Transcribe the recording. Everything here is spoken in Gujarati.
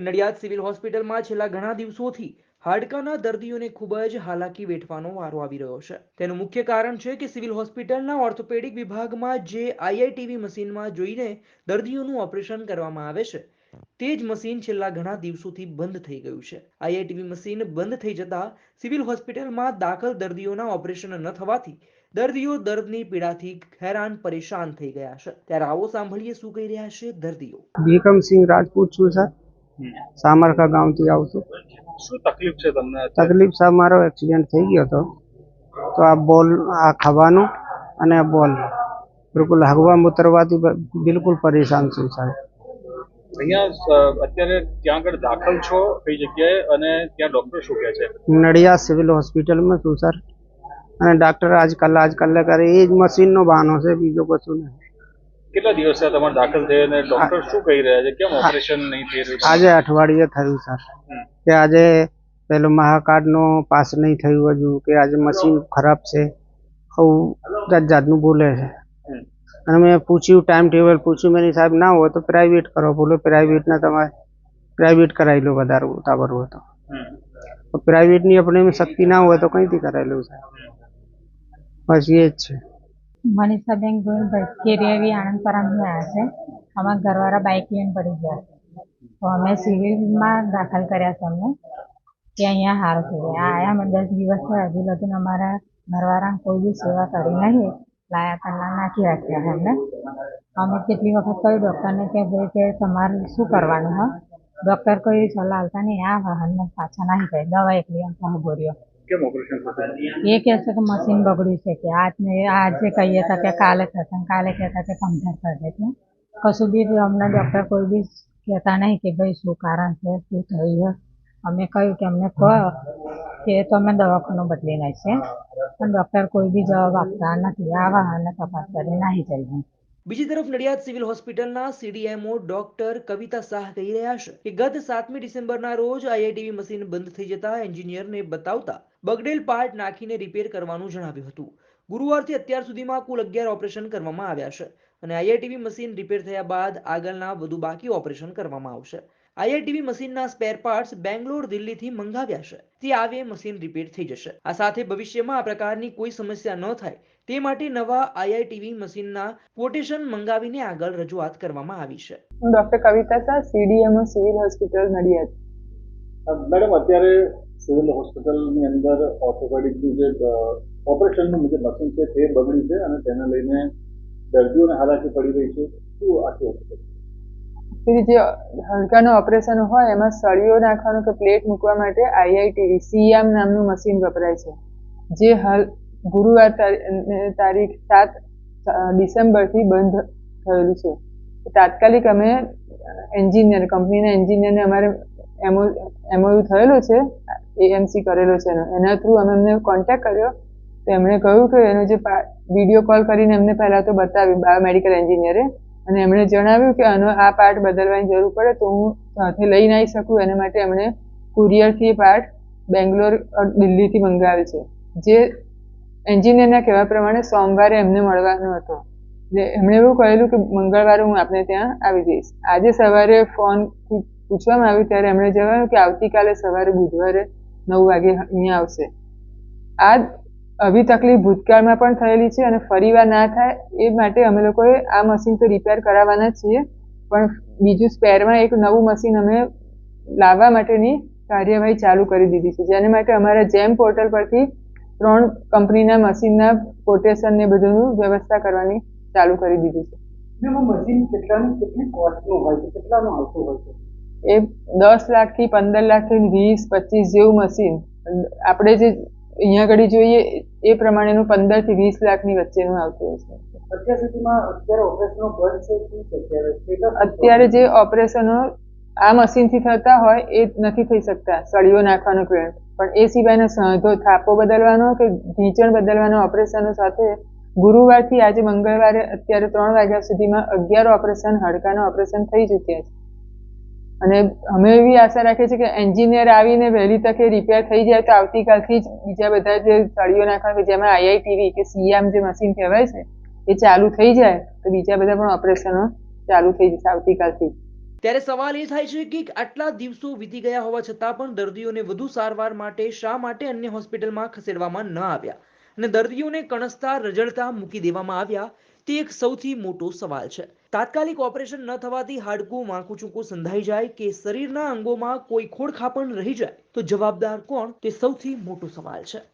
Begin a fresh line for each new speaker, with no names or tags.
નડિયાદ સિવિલ હોસ્પિટલમાં છેલ્લા ઘણા દિવસોથી હાડકાના દર્દીઓને ખૂબ જ હાલાકી વેઠવાનો વારો આવી રહ્યો છે. તેનું મુખ્ય કારણ છે કે સિવિલ હોસ્પિટલના ઓર્થોપેડિક વિભાગમાં જે આઈઆઈટીવી મશીનમાં જોઈને દર્દીઓનું ઓપરેશન કરવામાં આવે છે, તે જ મશીન છેલ્લા ઘણા દિવસોથી બંધ થઈ ગયું છે. આઈઆઈટીવી મશીન બંધ થઈ જતા સિવિલ હોસ્પિટલમાં દાખલ દર્દીઓના ઓપરેશન ન થવાથી દર્દીઓ દર્દની પીડાથી હેરાન પરેશાન થઈ ગયા છે. ત્યારે આવો સાંભળીએ શું કહી રહ્યા છે દર્દીઓ.
ભીકમસિંહ રાજપૂત છું, સર. સામરકા ગામથી આવું છું.
શું તકલીફ છે તમને
તકલીફ સાહેબ મારો એક્સિડન્ટ થઈ ગયો હતો. તો આ બોલ આ ખાવાનું અને આ બોલ. બિલકુલ હગવા ઉતરવાથી બિલકુલ પરેશાન છું સાહેબ.
અહીંયા અત્યારે ત્યાં આગળ દાખલ છો કઈ જગ્યાએ અને ત્યાં ડોક્ટર શું કહે છે?
નડિયા સિવિલ હોસ્પિટલમાં છું સર. અને ડાક્ટર આજકાલ આજકાલ કરે એ જ મશીનનો બહાનો છે બીજો કશું નહીં.
કેટલા દિવસ તમારે દાખલ થયા અને ડોક્ટર શું કહી રહ્યા છે? કેમ ઓપરેશન નહીં થઈ રહ્યું?
આજે અઠવાડિયે થયું સર કે આજે પેલો મહાકાર્ડનો પાસ નહીં થયું હજુ કે આજે મશીન ખરાબ છે. આવું જાત જાતનું બોલે છે. અને મેં પૂછ્યું ટાઈમ ટેબલ પૂછ્યું મેં સાહેબ ના હોય તો પ્રાઇવેટ કરો. બોલો પ્રાઇવેટના તમારે પ્રાઇવેટ કરાવી લો વધારે ઉતાવળ હોય તો. પ્રાઇવેટની આપણે શક્તિ ના હોય તો કંઈથી કરાવી લઉં સાહેબ બસ એ જ છે.
મનીષાબેન ગોવિંદભાઈ કેરિયાવી આણંદપરામથી આવ્યા છે. અમારા ઘરવાળા બાઇક લઈને પડી ગયા. તો અમે સિવિલમાં દાખલ કર્યા છે અમને કે અહીંયા સારું થઈ ગયા. આયા અમે દસ દિવસ થયા. હજુ લગીન અમારા ઘરવાળાને કોઈ બી સેવા કરી નહીં. લાયા પહેલાં નાખી રાખ્યા છે અમને અમે કેટલી વખત કહ્યું, ડૉક્ટરને કે ભાઈ કે તમારે શું કરવાનું હા? ડૉક્ટર કોઈ સલાહ આવતા નહીં. આ વાહનમાં પાછા નાખી જાય દવા એકલી આમ રહ્યો
કેમ ઓપરેશન
એ કહે છે કે મશીન બગડ્યું છે કે આજને આજે કહીએ તો કે કાલે થશે કાલે કહેતા કે પંદર થશે એટલે કશું બી અમને ડૉક્ટર કોઈ બી કહેતા નહીં કે ભાઈ શું કારણ છે, શું થયું? છે અમે કહ્યું કે અમને કહો કે તો અમે દવાખાનું બદલી નાખીએ પણ ડૉક્ટર કોઈ બી જવાબ આપતા નથી. આવા અને તપાસ કરી નાહી જઈએ.
બીજી તરફ નડિયાદ સિવિલ હોસ્પિટલના સીડીએમઓ ડોક્ટર કવિતા શાહ કહી રહ્યા છે કે ગત સાતમી ડિસેમ્બરના રોજ આઈઆઈટીવી મશીન બંધ થઈ જતા એન્જિનિયરને બતાવતા બગડેલ પાર્ટ નાખીને રિપેર કરવાનું જણાવ્યું હતું. ગુરુવારથી અત્યાર સુધીમાં કુલ અગિયાર ઓપરેશન કરવામાં આવ્યા છે અને આઈઆઈટીવી મશીન રિપેર થયા બાદ આગળના વધુ બાકી ઓપરેશન કરવામાં આવશે. આઈઆઈટીવી મશીનના સ્પેર પાર્ટ્સ બેંગ્લોર, દિલ્હીથી મંગાવ્યા છે. તે આવે મશીન રિપેર થઈ જશે. આ સાથે ભવિષ્યમાં આ પ્રકારની કોઈ સમસ્યા ન થાય તે માટે નવા આઈઆઈટીવી મશીનના કોટેશન મંગાવીને આગળ રજૂઆત કરવામાં આવી છે.
હું doctor Kavita Shah CDMO civil hospital Nadiad.
Madam અત્યારે સિવિલ હોસ્પિટલની અંદર ઓર્થોપેડિકનું જે ઓપરેશનનું જે મશીન છે તે બગડ્યું છે અને તેને લઈને દર્દીઓને હાલાકી પડી રહી છે. શું આખી હોસ્પિટલ
પેલી જે હલકાનું ઓપરેશન હોય એમાં સળીઓ નાખવાનું કે પ્લેટ મૂકવા માટે આઈઆઈટીવી સીએમ નામનું મશીન વપરાય છે. જે હાલ ગુરુવાર તારી- તારીખ સાત ડિસેમ્બરથી બંધ થયેલું છે. તાત્કાલિક અમે એન્જિનિયર, કંપનીના એન્જિનિયરને અમારે એમઓ એમઓયુ થયેલો છે, એએમસી કરેલો છે એનો. એના થ્રુ અમે એમને કોન્ટેક્ટ કર્યો. તો એમણે કહ્યું કે એનો જે વીડિયો કોલ કરીને એમને પહેલાં તો બતાવ્યું બાયોમેડિકલ એન્જિનિયરે અને એમણે જણાવ્યું કે આનો આ પાર્ટ બદલવાની જરૂર પડે તો હું સાથે લઈને આવી શકું. એના માટે એમણે કુરિયરથી પાર્ટ બેંગ્લોર દિલ્હીથી મંગાવેલ છે. જે એન્જિનિયરના કહેવા પ્રમાણે સોમવારે એમને મળવાનો હતો. એટલે એમણે એવું કહેલું કે મંગળવારે હું આપને ત્યાં આવી જઈશ. આજે સવારે ફોનથી પૂછવામાં આવ્યું ત્યારે એમણે જણાવ્યું કે આવતીકાલે સવારે બુધવારે નવ વાગે અહીંયા આવશે. આ આવી તકલીફ ભૂતકાળમાં પણ થયેલી છે અને ફરીવાર ના થાય એ માટે અમે લોકોએ આ મશીન તો રિપેર કરાવવાના છીએ, પણ બીજું સ્પેરમાં એક નવું મશીન અમે લાવવા માટેની કાર્યવાહી ચાલુ કરી દીધી છે. જેને માટે અમારા જેમ પોર્ટલ પરથી ત્રણ કંપનીના મશીનના કોટેશન ને બધું વ્યવસ્થા કરવાની ચાલુ કરી દીધી છે.
મશીન કેટલાનું કેટલી કોસ્ટનું હોય છે? કેટલાનું આવતું હોય છે?
એ દસ લાખથી પંદર લાખથી વીસ પચીસ જેવું મશીન. આપણે જે અહીંયા આગળ જોઈએ એ પ્રમાણેનું પંદરથી વીસ લાખની વચ્ચેનું આવતું હોય છે.
અત્યાર સુધીમાં અત્યારે ઓપરેશનો બંધ છે અત્યારે
જે ઓપરેશનો આ મશીનથી થતા હોય એ નથી થઈ શકતા. સળીઓ નાખવાનો ક્રેન પણ એ સિવાયના સાંધો થાપો બદલવાનો કે ઢીંચણ બદલવાનો ઓપરેશનો સાથે ગુરુવારથી આજે મંગળવારે અત્યારે ત્રણ વાગ્યા સુધીમાં અગિયાર ઓપરેશન, હાડકાના ઓપરેશન થઈ ચૂક્યા છે. અને અમે એવી આશા રાખીએ છીએ કે એન્જિનિયર આવીને વહેલી તકે રિપેર થઈ જાય તો આવતીકાલથી જ બીજા બધા જે સળીઓ નાખવા જેમાં આઈઆઈટીવી કે સીએમ જે મશીન કહેવાય છે, એ ચાલુ થઈ જાય તો બીજા બધા પણ ઓપરેશનો ચાલુ થઈ જશે આવતીકાલથી.
ત્યારે સવાલ એ થાય છે કે આટલા દિવસો વીતી ગયા હોવા છતાં પણ દર્દીઓને વધુ સારવાર માટે શા માટે અન્ય હોસ્પિટલમાં ખસેડવામાં ન આવ્યા? અને દર્દીઓને કણસતા રજડતા મૂકી દેવામાં આવ્યા? તે એક સૌથી મોટો સવાલ છે. તાત્કાલિક ઓપરેશન ન થવાથી હાડકું વાંકું ચૂકું સંધાઈ જાય કે શરીરના અંગોમાં કોઈ ખોડખાપણ રહી જાય? તો જવાબદાર કોણ? તે સૌથી મોટો સવાલ છે.